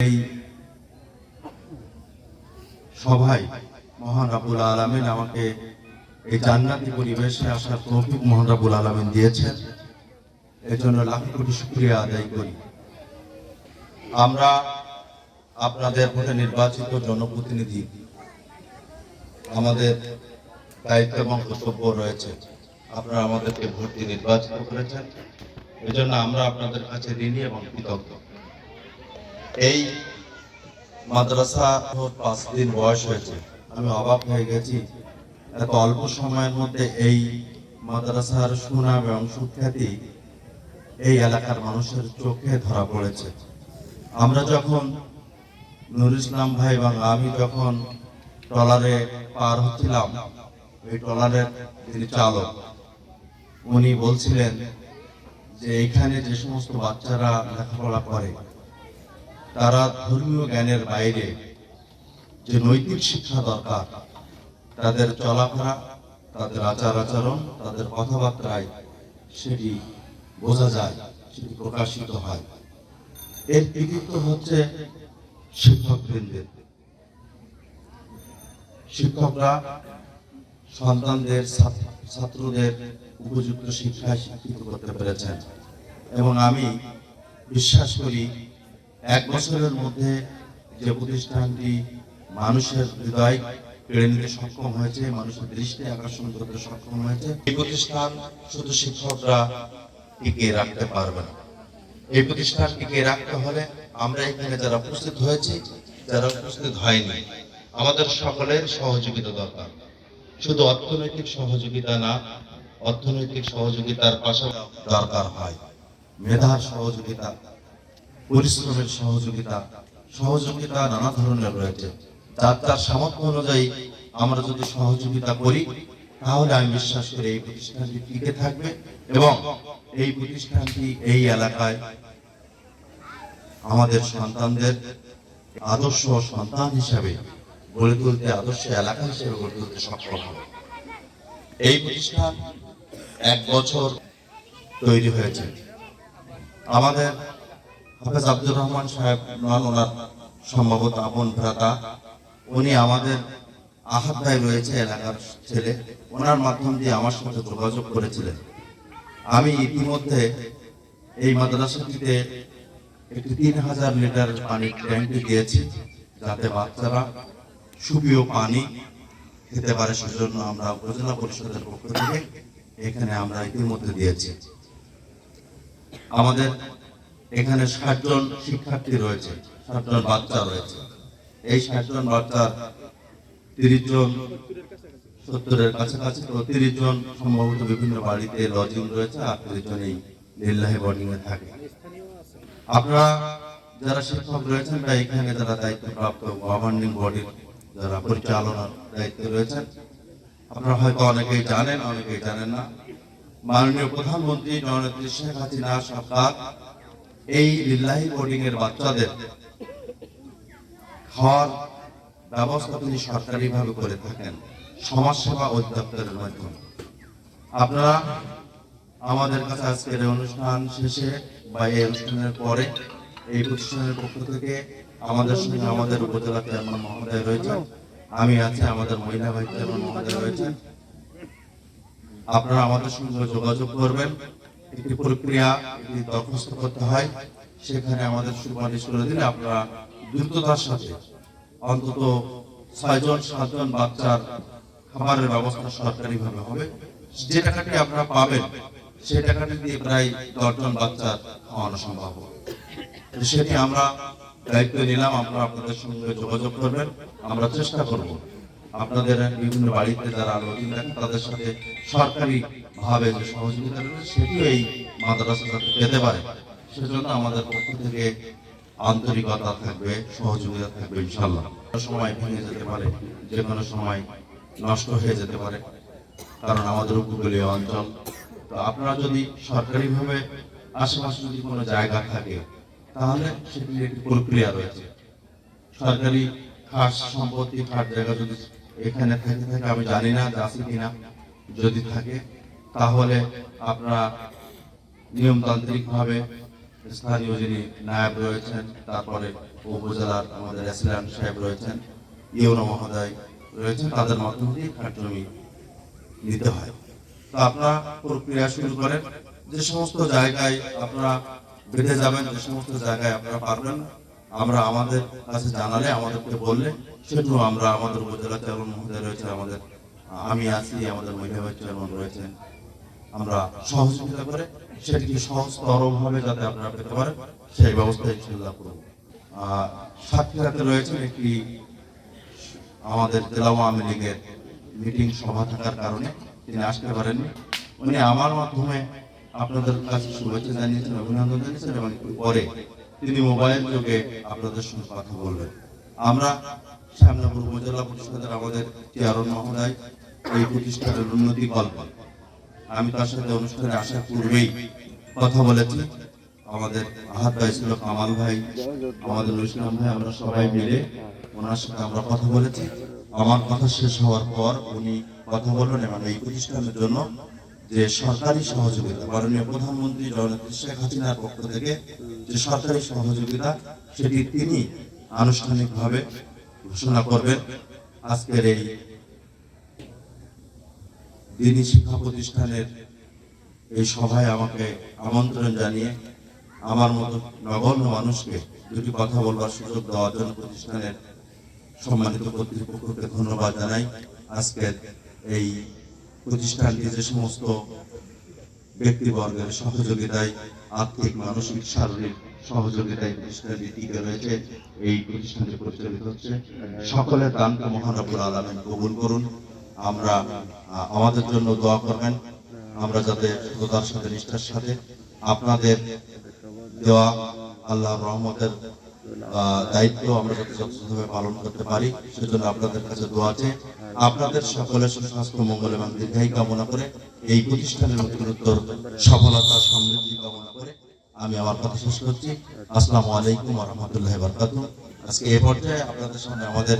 এই সভায় মহান আলমিন আমাকে এই জান্নাতি পরিবেশে আসার তৌফিক মহান আলমিন দিয়েছেন। এজন্য লাখ কোটি আদায় করি। আমরা আপনাদের ভোটে নির্বাচিত জনপ্রতিনিধি আমাদের দায়িত্ব এবং কর্তব্য রয়েছে। আপনারা আমাদেরকে দিয়ে নির্বাচিত করেছেন। এজন্য আমরা আপনাদের কাছে ঋণী এবং কৃতজ্ঞ। এই মাদ্রাসা পাঁচ দিন বয়স হয়েছে। আমি অবাক হয়ে গেছি। এত অল্প সময়ের মধ্যে এই মাদ্রাসার সুনাম এবং সুখ্যাতি এই এলাকার মানুষের চোখে ধরা পড়েছে। আমরা যখন নুর ইসলাম ভাই এবং আমি যখন ট্রলারে পার হচ্ছিলাম, ওই ট্রলারের যিনি চালক, উনি বলছিলেন যে এখানে যে সমস্ত বাচ্চারা লেখাপড়া করে তারা ধর্মীয় জ্ঞানের বাইরে যে নৈতিক শিক্ষা দরকার, তাদের চলাফেরা, তাদের আচার আচরণ, তাদের কথাবার্তায় সেটি বোঝা যায়, সেটি প্রকাশিত হয়। এর কৃতিত্ব হচ্ছে শিক্ষক বৃন্দের শিক্ষকরা সন্তানদের ছাত্রদের উপযুক্ত শিক্ষায় শিক্ষিত করতে পেরেছেন। এবং আমি বিশ্বাস করি এক বছরের মধ্যে যে প্রতিষ্ঠানটি মানুষের হৃদয় কেড়ে নিতে সক্ষম হয়েছে, মানুষের দৃষ্টি আকর্ষণ করতে সক্ষম হয়েছে, এই প্রতিষ্ঠান শুধু শিক্ষকরা টিকিয়ে রাখতে পারবে না। এই প্রতিষ্ঠান টিকিয়ে রাখতে হলে আমরা এখানে যারা উপস্থিত হয়েছি, যারা উপস্থিত হয়নি, আমাদের সকলের সহযোগিতা দরকার। শুধু অর্থনৈতিক সহযোগিতা না, অর্থনৈতিক সহযোগিতার পাশাপাশি দরকার হয়। মেধার সহযোগিতা। পরিশ্রমের সহযোগিতা সহযোগিতা নানা ধরনের রয়েছে। যার তার সামর্থ্য অনুযায়ী আমরা যদি সহযোগিতা করি, তাহলে আমি বিশ্বাস করি এই প্রতিষ্ঠানটি টিকে থাকবে এবং এই প্রতিষ্ঠানটি এই এলাকায় আমাদের সন্তানদের আদর্শ সন্তান হিসাবে গড়ে তুলতে, আদর্শ এলাকা হিসেবে গড়ে তুলতে সক্ষম হবে। এই প্রতিষ্ঠান এক বছর তৈরি হয়েছে। আমাদের হাফেজ আব্দুর রহমান সাহেব নন ওনার সম্ভবত আপন ভ্রাতা। উনি আমাদের আহাত ভাই রয়েছে এলাকার ছেলে। ওনার মাধ্যম দিয়ে আমার সাথে যোগাযোগ করেছিলেন। আমি ইতিমধ্যে এই মাদ্রাসাটিতে একটি তিন হাজার লিটার পানির ট্যাঙ্কি দিয়েছি, যাতে বাচ্চারা সুপীয় পানি খেতে পারে, সেজন্য আমরা উপজেলা পরিষদের পক্ষ থেকে এখানে আমরা ইতিমধ্যে দিয়েছি। আমাদের এখানে ষাট জন শিক্ষার্থী রয়েছে ষাট জন বাচ্চা রয়েছে। এই ষাট জন বাচ্চার তিরিশ জন সত্তরের কাছাকাছি তো তিরিশ জন সম্ভবত বিভিন্ন বাড়িতে লজিং রয়েছে, আর তিরিশ জন এই বোর্ডিং এ থাকে। আপনারা যারা শিক্ষক রয়েছেন বা এখানে যারা দায়িত্বপ্রাপ্ত গভর্নিং বডির যারা পরিচালনার দায়িত্বে রয়েছেন, আপনারা হয়তো অনেকেই জানেন অনেকেই জানেন না। মাননীয় প্রধানমন্ত্রী জননেত্রী শেখ হাসিনা সরকার এই লিল্লাহি বোর্ডিং এর বাচ্চাদের খাওয়ার ব্যবস্থা তিনি সরকারিভাবে করে থাকেন, সমাজসেবা অধিদপ্তরের মাধ্যমে। আপনারা আমাদের কাছে আজকের অনুষ্ঠান শেষে বা এই অনুষ্ঠানের পরে এই প্রতিষ্ঠানের পক্ষ থেকে আমাদের সঙ্গে আমাদের উপজেলা চেয়ারম্যান মহোদয় রয়েছেন। আমি আছি আমাদের মহিলা ভাই চেয়ারম্যান মহোদয় রয়েছেন। আপনারা আমাদের সঙ্গে যোগাযোগ করবেন। একটি প্রক্রিয়া দরখাস্ত করতে হয়, সেখানে আমাদের সুপারিশ করে দিলে আপনারা দ্রুততার সাথে অন্তত ছয়জন, সাতজন বাচ্চার খাবারের ব্যবস্থা সরকারিভাবে হবে। যে টাকাটি আপনারা পাবেন, সেই টাকাটি দিয়ে প্রায় দশজন বাচ্চার খাওয়ানো সম্ভব হবে। সেটি আমরা দায়িত্ব নিলাম আমরা আপনাদের সঙ্গে যোগাযোগ করবেন, আমরা চেষ্টা করব। আপনাদের বিভিন্ন বাড়িতে যারা লজিং রাখেন তাদের সাথে সরকারি ভাবে যে সহযোগিতা রয়েছে, সেটিও এই মাদ্রাসা যাতে পেতে পারে। সেজন্য আমাদের পক্ষ থেকে আন্তরিকতা থাকবে, সহযোগিতা থাকবে ইনশাল্লাহ সময় ভেঙে যেতে পারে, যে কোনো সময় নষ্ট হয়ে যেতে পারে, কারণ আমাদের উপকূলীয় অঞ্চল। তো আপনারা যদি সরকারিভাবে আশেপাশে যদি কোনো জায়গা থাকে, তাহলে সেটির একটি প্রক্রিয়া রয়েছে। সরকারি খাস সম্পত্তি খাস জায়গা যদি এখানে থেকে থাকে আমি জানি না আছে কিনা। যদি থাকে তাহলে আপনারা নিয়মতান্ত্রিক ভাবে স্থানীয় যিনি নায়ক রয়েছেন তারপরে উপজেলার আমাদের অ্যাসিস্ট্যান্ট সাহেব রয়েছেন ইউনো মহোদয় রয়েছেন তাদের মাধ্যমে জমি নিতে হয়। তো আপনারা প্রক্রিয়া শুরু করেন। যে সমস্ত জায়গায় আপনারা বেঁধে যাবেন যে সমস্ত জায়গায় আপনারা পারবেন না, আমরা আমাদের কাছে জানালে আমাদেরকে বললে সেটু আমরা আমাদের উপজেলা চেয়ারম্যান মহোদয় রয়েছে আমাদের আমি আছি আমাদের মহিলা চেয়ারম্যান রয়েছেন। আমরা সহযোগিতা করে সেটিকে সহজতরভাবে যাতে আপনারা পেতে পারেন সেই ব্যবস্থা ইনশাল্লাহ করব। আহ, সাক্ষীরাতে রয়েছেন একটি আমাদের জেলা আওয়ামী লীগের মিটিং সভা থাকার কারণে তিনি আসতে পারেননি। উনি আমার মাধ্যমে আপনাদের কাছে শুভেচ্ছা জানিয়েছেন অভিনন্দন জানিয়েছেন এবং পরে তিনি মোবাইল যোগে আপনাদের সঙ্গে কথা বলবেন। আমরা শ্যামনগর উপজেলা পরিষদের আমাদের চেয়ারম্যান মহোদয় এই প্রতিষ্ঠানের উন্নতি কল্প আমি তার সাথে অনুষ্ঠানে আসার পূর্বেই কথা বলেছি। আমাদের আহাত ভাই ছিল কামাল ভাই, আমাদের ইসলাম ভাই, আমরা সবাই মিলে ওনার সাথে আমরা কথা বলেছি। আমার কথা শেষ হওয়ার পর উনি কথা বললেন এবং এই প্রতিষ্ঠানের জন্য যে সরকারি সহযোগিতা, মাননীয় প্রধানমন্ত্রী জননেত্রী শেখ হাসিনার পক্ষ থেকে যে সরকারি সহযোগিতা, সেটি তিনি আনুষ্ঠানিকভাবে ঘোষণা করবেন। আজকের এই দিনী শিক্ষা প্রতিষ্ঠানের এই সভায় আমাকে আমন্ত্রণ জানিয়ে আমার মতো নগণ্য মানুষকে দুটি কথা বলবার সুযোগ দেওয়ার জন্য প্রতিষ্ঠানের সম্মানিত কর্তৃপক্ষকে ধন্যবাদ জানাই। আজকের এই প্রতিষ্ঠানটি যে সমস্ত ব্যক্তিবর্গের সহযোগিতায়, আর্থিক, মানসিক, শারীরিক সহযোগিতায় এই সকলের আমাদের জন্য দোয়া করবেন। আমরা যাতে নিষ্ঠার আপনাদের দেওয়া আল্লাহর রহমতের দায়িত্ব আমরা যাতে পালন করতে পারি, সেজন্য আপনাদের কাছে দোয়া আছে। আপনাদের সকলের সুস্বাস্থ্য, মঙ্গল এবং দীর্ঘায়ী কামনা করে এই প্রতিষ্ঠানের উত্তরোত্তর সফলতা, সমৃদ্ধি কামনা করে আমি আমার কথা শেষ করছি। আসসালামু আলাইকুম রহমতুল্লাহ বরকাত আজকে এ পর্যায়ে আপনাদের সামনে আমাদের